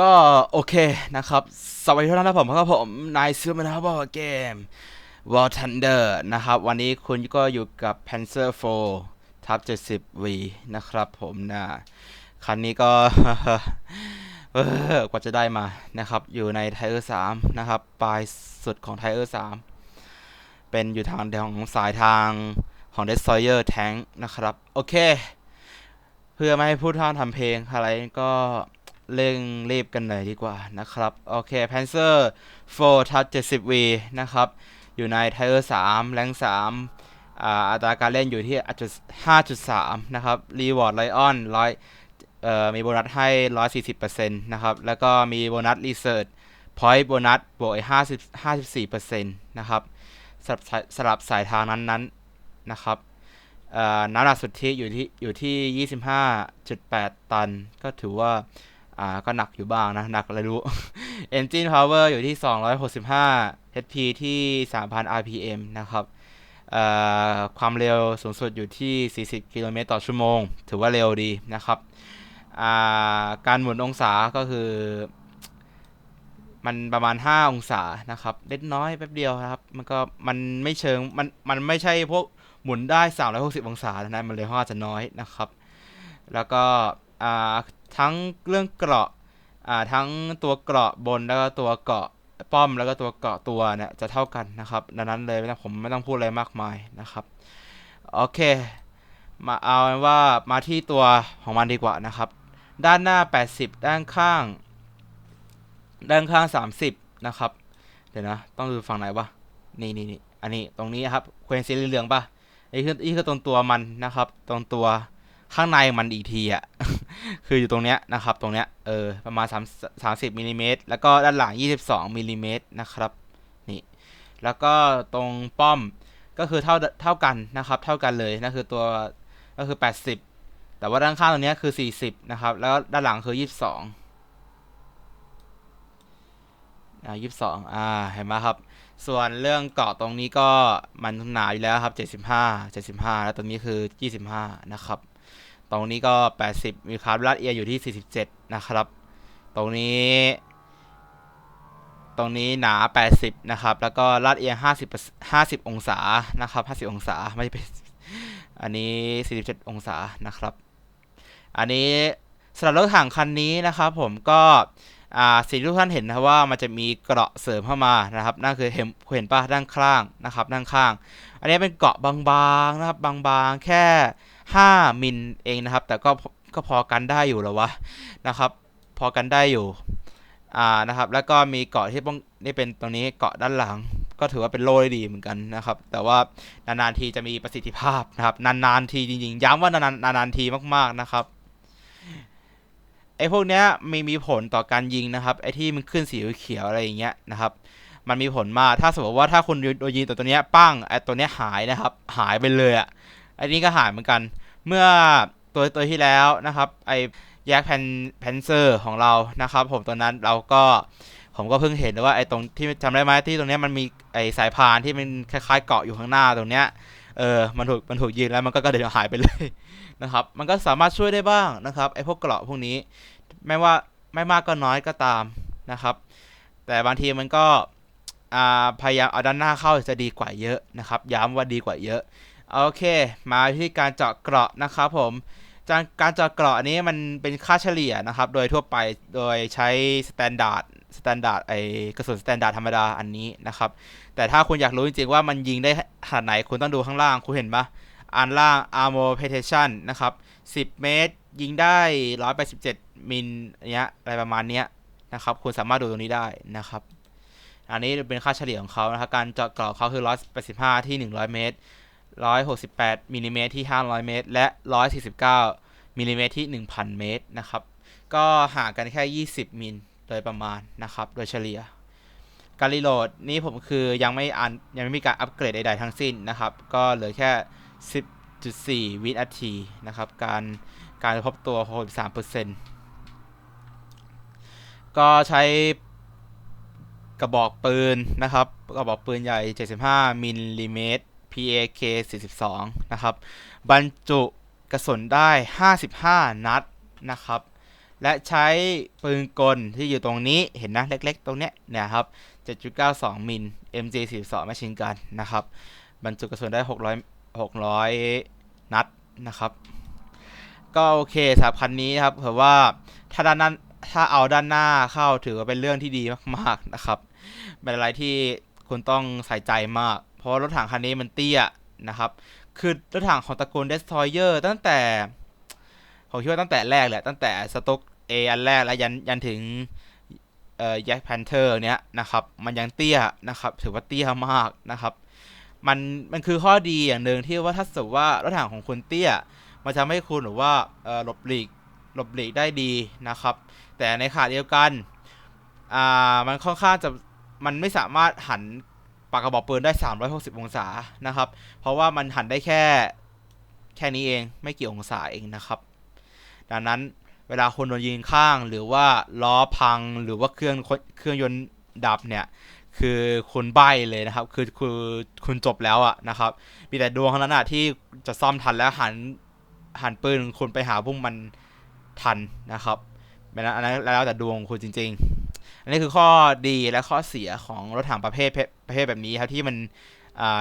ก็โอเคนะครับสวัสดีทุกท่านนะผมครับผมนายซิลมานะครับเกม War Thunder นะครับ วันนี้คุณก็อยู่กับ Panzer 4ทับ 70V นะครับผมนะคันนี้ก็กว่าจะได้มานะครับ อยู่ในไทเออร์3นะครับ ปลายสุดของไทเออร์3เป็นอยู่ทางของสายทางของ Destroyer Tank นะครับ โอเค เพื่อไม่ให้พูดท่านทำเพลงอะไรก็ เร่งรีบกันหน่อยดีกว่านะครับ โอเค Panzer 4 Touch 70V นะครับ อยู่ในไทเออร์3แรง3อ่าอัตราการเล่นอยู่ที่ 5.3 นะครับ Reward Lion ร้อยเอ่อมีโบนัสให้ 140%นะครับ แล้วก็มีโบนัส Research Point โบนัสบวกอีก50 54%นะครับสำหรับสายสำหรับสายทางนั้นๆนะครับน้ำหนักสุทธิอยู่ที่อยู่ที่ 25.8 ตัน ก็ถือว่า อ่าก็หนักอยู่บ้างนะ หนักอะไรรู้ Engine Power อยู่ที่ 265 HP ที่ 3,000 RPM นะครับความเร็วสูงสุดอยู่ที่ 40 กิโลเมตรต่อชั่วโมง ถือว่าเร็วดีนะครับาการหมุนองศาก็คือ มันประมาณ 5 องศานะครับ เล็กน้อยแป๊บเดียวนะครับ มันก็มันไม่เชิง มันมันไม่ใช่พวกหมุนได้ 360 องศานะ มันเลยค่อนข้างจะน้อยนะครับ แล้วก็อ่า ทั้งเรื่องเกราะอ่าทั้งตัวเกราะบนแล้วก็ตัวเกราะป้อมแล้วก็ตัวเกราะตัวเนี่ยจะเท่ากันนะครับดังนั้นเลยไม่ต้องผมไม่ต้องพูดอะไรมากมายนะครับโอเค มาเอาว่ามาที่ตัวของมันดีกว่านะครับ ด้านหน้า 80 ด้านข้าง ด้านข้าง 30 นะครับ เดี๋ยวนะ ต้องดูฝั่งไหนวะนี่นี่นี่อันนี้ตรงนี้ครับเควนสีเหลืองป่ะนี่คือนี่คือตรงตัวมันนะครับ ตรงตัว ข้างในมันอีกทีอะ คืออยู่ตรงเนี้ยนะครับ ตรงเนี้ย เออ ประมาณ3 30มิลลิเมตร แล้วก็ด้านหลัง 22มิลลิเมตรนะครับ นี่ แล้วก็ตรงป้อมก็คือเท่าเท่ากันนะครับ เท่ากันเลยนั่นคือตัวก็คือ 80 แต่ว่าด้านข้างตรงเนี้ยคือ 40 นะครับ แล้วด้านหลังคือ 22อ่า22อ่า เห็นไหมครับ ส่วนเรื่องเกาะตรงนี้ก็มันหนาอยู่แล้วครับ75 75แล้วตรงนี้คือ25นะครับ ตรงนี้ก็ 80 มีคาร์บลัดเอียอยู่ที่ 47 นะครับ ตรงนี้ ตรงนี้หนา 80 นะครับ แล้วก็ลาดเอียง50 50 องศา นะครับ 50 องศา ไม่เป็น อันนี้ 47 องศา นะครับ อันนี้สำหรับรถถังคันนี้นะครับผมก็อ่าสิ่งที่ทุกท่านเห็นนะว่ามันจะมีเกราะเสริมเข้ามานะครับนั่นคือเห็นเห็นป่ะด้านข้างนะครับด้านข้าง อันนี้เป็นเกราะบางๆนะครับบางๆ แค่ 5มิลเองนะครับ แต่ก็ก็พอกันได้อยู่แล้ววะนะครับ พอกันได้อยู่อ่านะครับ แล้วก็มีเกาะที่ป้องนี่เป็นตรงนี้เกาะด้านหลัง ก็ถือว่าเป็นโล่ดีเหมือนกันนะครับ แต่ว่านานๆทีจะมีประสิทธิภาพนะครับ นานๆทีจริงๆ ย้ำว่านานๆนานๆทีมากๆนะครับไอ้พวกเนี้ยมีมีผลต่อการยิงนะครับ ไอ้ที่มันขึ้นสีเขียวอะไรอย่างเงี้ยนะครับมันมีผลมาก ถ้าสมมติว่าถ้าคุณโดนยิงตัวตัวเนี้ยปั้งไอ้ตัวเนี้ยหายนะครับ หายไปเลยอะ่ะ อ้นี้ก็หายเหมือนกัน เมื่อตัวตัวที่แล้วนะครับ ไอ้แยกแพนแพนเซอร์ของเรานะครับ ผมตัวนั้นเราก็ผมก็เพิ่งเห็นว่าไอ้ตรงที่จำได้ไหมที่ตรงเนี้ยมันมีไอ้สายพานที่มันคล้ายๆเกาะอยู่ข้างหน้าตรงเนี้ยเออมันถูกมันถูกยิงแล้วมันก็กระเด็นหายไปเลยนะครับ มันก็สามารถช่วยได้บ้างนะครับไอ้พวกเกราะพวกนี้ไม่ว่าไม่มากก็น้อยก็ตามนะครับ แต่บางทีมันก็พยายามเอาด้านหน้าเข้าจะดีกว่าเยอะนะครับ ย้ำว่าดีกว่าเยอะ โอเคมาที่การเจาะเกราะนะครับผมการการเจาะเกราะนี้มันเป็นค่าเฉลี่ยนะครับ โดยทั่วไปโดยใช้สแตนดาร์ดสแตนดาร์ดไอกระสุนสแตนดาร์ดธรรมดาอันนี้นะครับ แต่ถ้าคุณอยากรู้จริงๆว่ามันยิงได้ขนาดไหนคุณต้องดูข้างล่างคุณเห็นปะอันล่าง armor penetration นะครับ 10 เมตร ยิงได้ 187 มิลเนี้ยอะไรประมาณเนี้ยนะครับคุณสามารถดูตรงนี้ได้นะครับ อันนี้เป็นค่าเฉลี่ยของเขานะครับการเจาะเกราะเขาคือ 185 ที่ 100 เมตร 168มิลลิเมตรที่ 500 เมตร และ 149มิลลิเมตรที่ 1,000 เมตรนะครับ ก็ห่างกันแค่ 20 มิลโดยประมาณนะครับ โดยเฉลี่ย การรีโหลดนี้ผมคือยังไม่อันยังไม่มีการอัปเกรดใดๆทั้งสิ้นนะครับ ก็เหลือแค่ 10.4 วินาทีนะครับ การการพบตัว 63%ก็ใช้กระบอกปืนนะครับ กระบอกปืนใหญ่ 75มิลลิเมตร PAK 42นะครับ บรรจุกระสุนได้ 55 นัดนะครับ และใช้ปืนกลที่อยู่ตรงนี้เห็นนะเล็กๆ ตรงเนี้ยนี่ยครับ 7.92 มิล MG42 แมชชีนกันนะครับ บรรจุกระสุนได้ 600 600 นัดนะครับ ก็โอเคสำหรับคันนี้นะครับเผื่อว่าถ้าด้านนั้นถ้าเอาด้านหน้าเข้าถือว่าเป็นเรื่องที่ดีมาก ๆ นะครับ เป็นอะไรที่คุณต้องใส่ใจมาก เพราะรถถังคันนี้มันเตี้ยนะครับ คือรถถังของตระกูล Destroyer ตั้งแต่ผมคิดว่าตั้งแต่แรกแหละ ตั้งแต่สต็อกเออันแรกแล้วยันยันถึงเอ่อแจ็คแพนเทอร์เนี้ยนะครับ มันยังเตี้ยนะครับ ถือว่าเตี้ยมากนะครับมันมันคือข้อดีอย่างหนึ่งที่ว่าถ้าสมมติว่ารถถังของคุณเตี้ยมันจะทำให้คุณหรือว่าเอ่อหลบหลีกหลบหลีกได้ดีนะครับ แต่ในขณะเดียวกันอ่ามันค่อนข้างจะมันไม่สามารถหัน ปากกระบอกปืนได้ 360 องศานะครับ เพราะว่ามันหันได้แค่แค่นี้เองไม่กี่องศาเองนะครับ ดังนั้นเวลาคนโดนยิงข้างหรือว่าล้อพังหรือว่าเครื่องเครื่องยนต์ดับเนี่ยคือคุณใบเลยนะครับ คือคือคุณจบแล้วอะนะครับ มีแต่ดวงเท่านั้นอะที่จะซ่อมทันแล้วหันหันปืนคุณไปหาพวกมันทันนะครับเป็นอันนั้นแล้วแต่ดวงของคุณจริง ๆ อันนี้คือข้อดีและข้อเสียของรถถังประเภทประเภทแบบนี้ครับที่มัน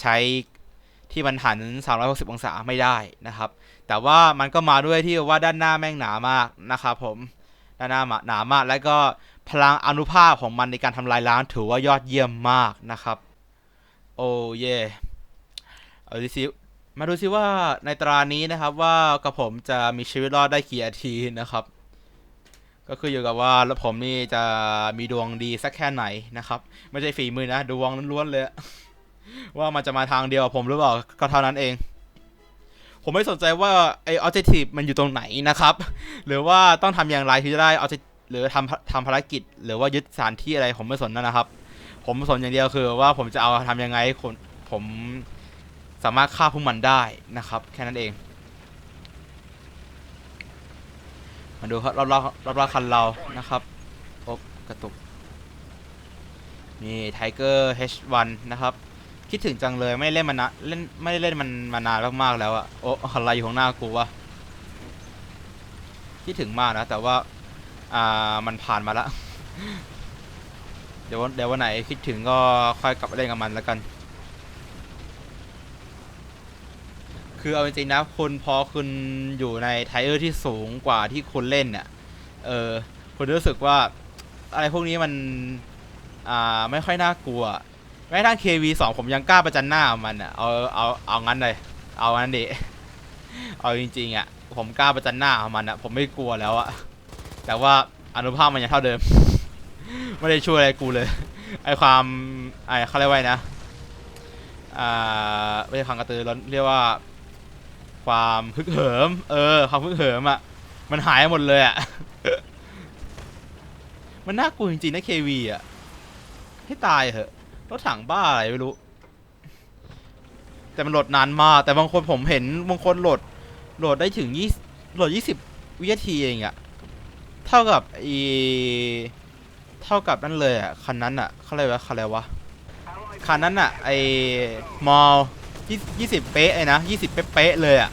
ใช้ที่มันหัน 360 องศาไม่ได้นะครับ แต่ว่ามันก็มาด้วยที่ว่าด้านหน้าแม่งหนามากนะครับผม ด้านหน้าหนามาก แล้วก็พลังอนุภาพของมันในการทำลายล้างถือว่ายอดเยี่ยมมากนะครับ โอ้เย่เอาดูสิมาดูซิว่าในตรานี้นะครับว่ากระผมจะมีชีวิตรอดได้กี่นาทีนะครับ ก็คืออยู่กับว่าแล้วผมนี่จะมีดวงดีสักแค่ไหนนะครับ ไม่ใช่ฝีมือนะดวงล้วนๆเลย ว่ามันจะมาทางเดียวผมหรือเปล่าก็เท่านั้นเอง ผมไม่สนใจว่าไอออบเจกตีฟมันอยู่ตรงไหนนะครับ หรือว่าต้องทำอย่างไรที่จะได้ออบเจหรือทำทำภารกิจ หรือว่ายึดสถานที่อะไรผมไม่สนนะครับ ผมสนอย่างเดียวคือว่าผมจะเอาทำยังไงผมสามารถฆ่าพวกมันได้นะครับ แค่นั้นเอง มาดูครับรอบรอบรอบรอบคันเรานะครับโอ๊บกระตุกนี่ไทเกอร์ H1 นะครับ คิดถึงจังเลยไม่เล่นมันนะเล่นไม่ได้เล่นมันมานานมากๆแล้วอะโอ้อะไรอยู่ข้างหน้ากูวะคิดถึงมากนะ แต่ว่าอ่ามันผ่านมาแล้วเดี๋ยววันเดี๋ยววันไหนคิดถึงก็ค่อยกลับไปเล่นกับมันแล้วกัน คือเอาจริงๆนะคุณพอคุณอยู่ในไทเออร์ที่สูงกว่าที่คุณเล่นเนี่ยเออคุณรู้สึกว่าอะไรพวกนี้มันอ่าไม่ค่อยน่ากลัวแม้กระทั่ง KV2 ผมยังกล้าประจันหน้ามันอะเอาเอาเอางั้นเลยเอางั้นดิเอาจริงๆอะผมกล้าประจันหน้ามันอะผมไม่กลัวแล้วอะแต่ว่าอนุภาพมันยังเท่าเดิม ไม่ได้ช่วยอะไรกูเลยไอความไอเขาเรียกว่านะอ่าไม่ใช่ความกระตือร้นเรียกว่า ความฮึกเหิม เออ ความฮึกเหิมอะ มันหายหมดเลยอะ มันน่ากลัวจริงๆนะ KV อะ ให้ตายเหอะ รถถังบ้าอะไรไม่รู้ แต่มันโหลดนานมาก แต่บางคนผมเห็นบางคนโหลด โหลดได้ถึงยี่โหลดยี่สิบวินาทีเองอะเท่ากับอีเท่ากับนั่นเลยอะคันนั้นอะเขาเรียกว่าคันอะไรวะ คันนั้นอะไอมอล ยี่สิบเป๊ะเลยนะยี่สิบเป๊ะๆเลยอะ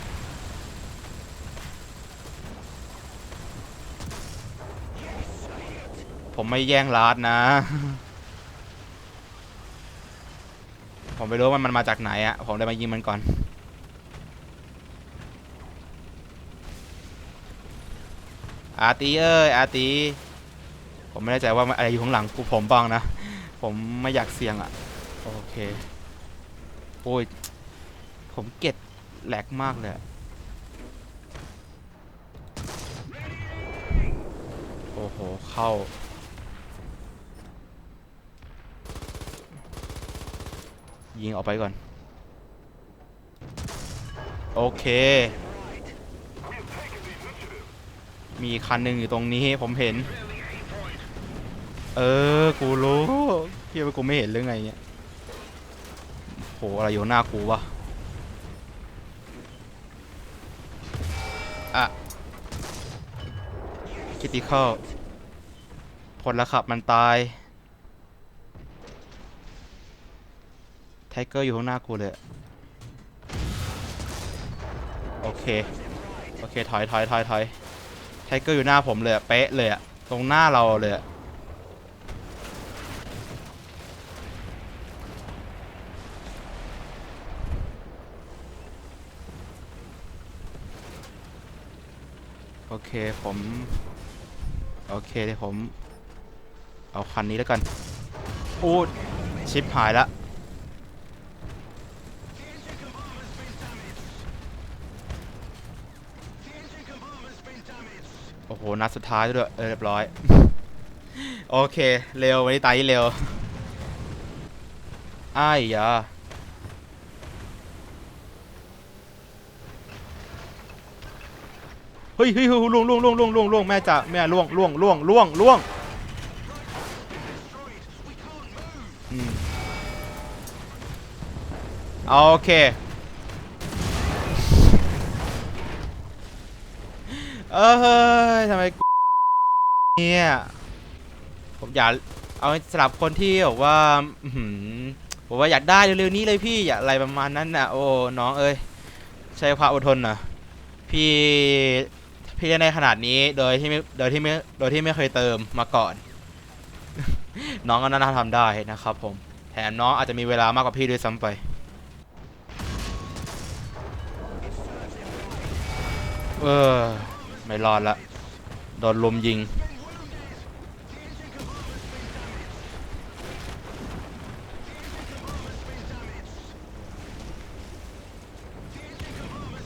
ผมไม่แย่งลาดนะ ผมไม่รู้ว่ามันมาจากไหนอะผมเลยมายิงมันก่อน อาร์ตีเอ้ยอาร์ตี ผมไม่แน่ใจว่าอะไรอยู่ข้างหลังกูผมบ้างนะ ผมไม่อยากเสี่ยงอะโอเค โอ้ย ผมเก็ตแหลกมากเลยโอ้โห เข้า ยิงออกไปก่อน โอเค มีคันหนึ่งอยู่ตรงนี้ผมเห็น เออ กูรู้เฮียว่ากูไม่เห็นเรื่องไงเนี่ยโหอะไรอยู่หน้ากูวะ ติเข้าผลละขับมันตายไทเกอร์อยู่ข้างหน้ากูเลย โอเค โอเค ถอยถอยถอยถอยไทเกอร์อยู่หน้าผมเลยเป๊ะเลยอะตรงหน้าเราเลยโอเค ผม โอเคเดี๋ยวผม เอาคันนี้แล้วกันอู้ชิปหายละโอ้โห นัดสุดท้ายด้วยเออเรียบร้อย โอเค เร็ว วันนี้ตายที่เร็ว อ้ายยา เฮ้ยเฮ้ยเฮ้ยล่วงล่วงล่วงล่วงล่วงล่วงแม่จ๋าแม่ล่วงล่วงล่วงล่วงล่วงโอเคเอ้ยทำไมเนี่ยผมอยากเอาสำหรับคนที่บอกว่าผมว่าอยากได้เร็วๆนี้เลยพี่อยากอะไรประมาณนั้นน่ะโอ้น้องเอ้ยใช้ความอดทนนะพี่ พี่ได้ในขนาดนี้โดยที่ไม่โดยที่ไม่โดยที่ไม่เคยเติมมาก่อน น้องก็น่าทำได้นะครับผมแถมน้องอาจจะมีเวลามากกว่าพี่ด้วยซ้ำไปเออไม่รอดละโดนลมยิง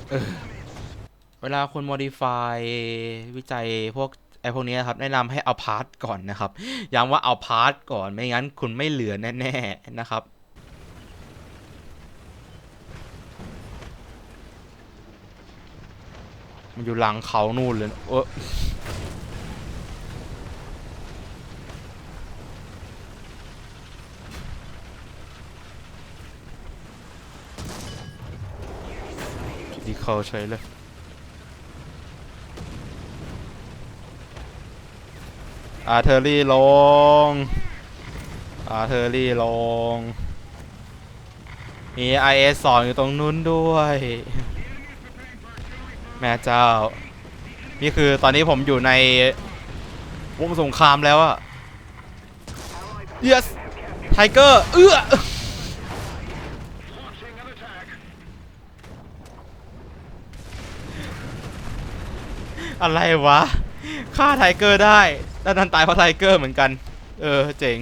เออ เวลาคุณ modify วิจัยพวกไอพวกนี้ครับแนะนำให้เอาพาร์ทก่อนนะครับ ย้ำว่าเอาพาร์ทก่อนไม่งั้นคุณไม่เหลือแน่ๆนะครับมันอยู่หลังเขานู่นเลยเออดีเขาใช้เลย อาเทอรี่ลง อาเทอรี่ลง มี IS สองอยู่ตรงนู้นด้วย แม่เจ้า นี่คือตอนนี้ผมอยู่ในวงสงครามแล้วอะ yes ไทเกอร์ เอื้ออะไรวะ ฆ่าไทเกอร์ได้ แล้วนันตายเพราะไทเกอร์เหมือนกัน เออเจ๋ง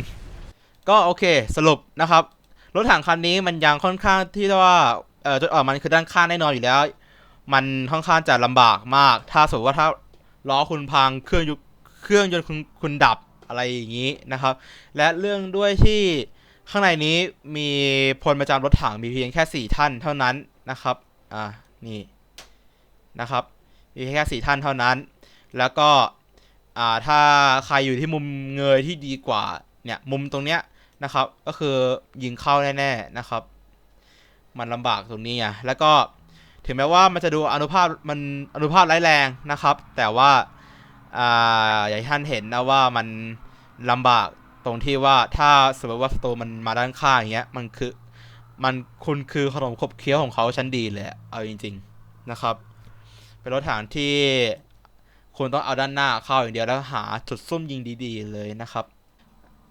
ก็โอเคสรุปนะครับ รถถังคันนี้มันยังค่อนข้างที่ว่าเออจุดอ่อนมันคือด้านข้างแน่นอนอยู่แล้ว มันค่อนข้างจะลำบากมาก ถ้าสมมติว่าถ้าล้อคุณพังเครื่องยุเครื่องยนต์คุณคุณดับอะไรอย่างนี้นะครับ และเรื่องด้วยที่ข้างในนี้มีพลประจำรถถังมีเพียงแค่ 4 ท่านเท่านั้นนะครับ อ่า นี่ นะครับ มีแค่สี่ท่านเท่านั้น แล้วก็ อ่าถ้าใครอยู่ที่มุมเงยที่ดีกว่าเนี่ยมุมตรงเนี้ยนะครับ ก็คือยิงเข้าแน่ๆนะครับ มันลำบากตรงนี้อะแล้วก็ถึงแม้ว่ามันจะดูอนุภาพมันอนุภาพร้ายแรงนะครับ แต่ว่าอ่าอย่างที่ท่านเห็นนะว่ามันลำบากตรงที่ว่าถ้าสมมติว่าศัตมันมาด้านข้างอย่างเงี้ยมันคือมันคุณคือขนมขบเคี้ยวของเขาชั้นดีเลยเอาจริง ๆนะครับ เป็นรถถังที่ คุณต้องเอาด้านหน้าเข้าอย่างเดียวแล้วหาจุดซุ่มยิงดีๆเลยนะครับ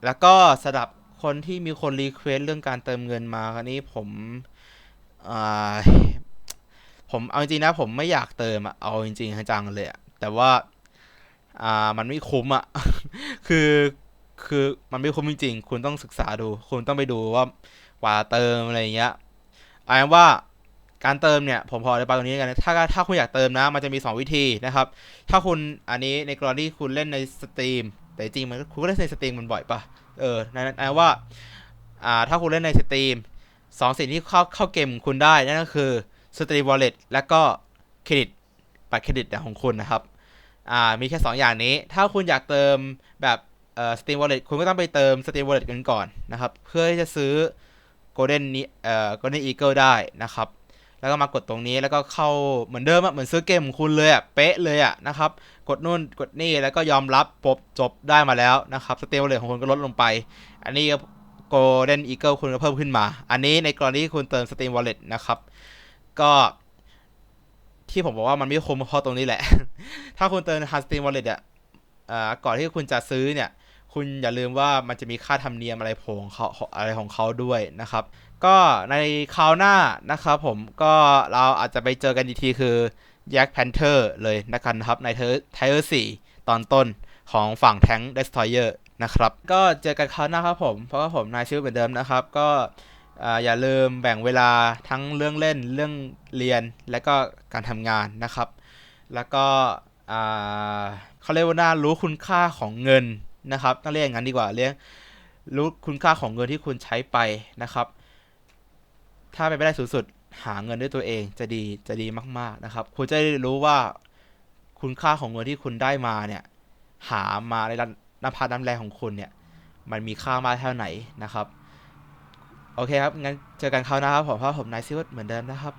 แล้วก็สำหรับคนที่มีคนรีเควสเรื่องการเติมเงินมาคันนี้ผมผมเอาจริงนะผมไม่อยากเติมอะเอาจริงๆจังเลยอะแต่ว่าอ่ามันไม่คุ้มอะคือคือมันไม่คุ้มจริงๆคุณต้องศึกษาดู คุณต้องไปดูว่ากว่าเติมอะไรเงี้ยเอาเป็นว่า การเติมเนี่ยผมพอได้ไปตรงนี้กันนะถ้าถ้าคุณอยากเติมนะ มันจะมี 2 วิธีนะครับ ถ้าคุณอันนี้ในกรณีคุณเล่นในสตรีม แต่จริงมันคุณก็เล่นในสตรีมมันบ่อยปะเออนั่นนั่นว่าอ่าถ้าคุณเล่นในสตรีมสองสิ่งที่เข้าเข้าเกมของคุณได้นั่นก็คือสตรีมวอลเล็ตและก็เครดิตบัตรเครดิตของคุณนะครับอ่ามีแค่ 2 อย่างนี้ ถ้าคุณอยากเติมแบบเอ่อสตรีมวอลเล็ตคุณก็ต้องไปเติมสตรีมวอลเล็ตกันก่อนนะครับ เพื่อที่จะซื้อ Golden นี้เอ่อ Golden Eagle ได้นะครับ แล้วก็มากดตรงนี้แล้วก็เข้าเหมือนเดิมอะเหมือนซื้อเกมของคุณเลยอะเป๊ะเลยอะนะครับ กดนู่นกดนี่แล้วก็ยอมรับปบจบได้มาแล้วนะครับสเตลเลยของคุณก็ลดลงไป อันนี้ Golden Eagle คุณก็เพิ่มขึ้นมา อันนี้ในกรณีที่คุณเติม Steam Wallet นะครับ ก็ที่ผมบอกว่ามันไม่คุ้มเพราะตรงนี้แหละ ถ้าคุณเติม Hard Steam Wallet เนี่ยอ่าก่อนที่คุณจะซื้อเนี่ย คุณอย่าลืมว่ามันจะมีค่าธรรมเนียมอะไรผล่ของเขาอะไรของเขาด้วยนะครับ ก็ในคราวหน้านะครับผมก็เราอาจจะไปเจอกันอีกทีคือ Jack Panther เลยนะครับในเทอร์ไทเออร์4ตอนต้นของฝั่งแทง Destroyer นะครับ ก็เจอกันคราวหน้าครับผม เพราะว่าผมนายชื่อเหมือนเดิมนะครับ ก็อย่าลืมแบ่งเวลาทั้งเรื่องเล่นเรื่องเรียนและก็การทำงานนะครับ แล้วก็เขาเรียกว่าน่ารู้คุณค่าของเงินนะครับต้องเรียกอย่างนั้นดีกว่าเรียกรู้คุณค่าของเงินที่คุณใช้ไปนะครับ ถ้าไปไม่ได้สูงสุดหาเงินด้วยตัวเองจะดีจะดีมาก ๆนะครับ คุณจะได้รู้ว่าคุณค่าของเงินที่คุณได้มาเนี่ยหามาในน้ำพักน้ำแรงของคุณเนี่ย มันมีค่ามากเท่าไหนนะครับ โอเคครับ งั้นเจอกันคราวหน้าครับผมเพราะผมนายซิวเหมือนเดิมนะครับ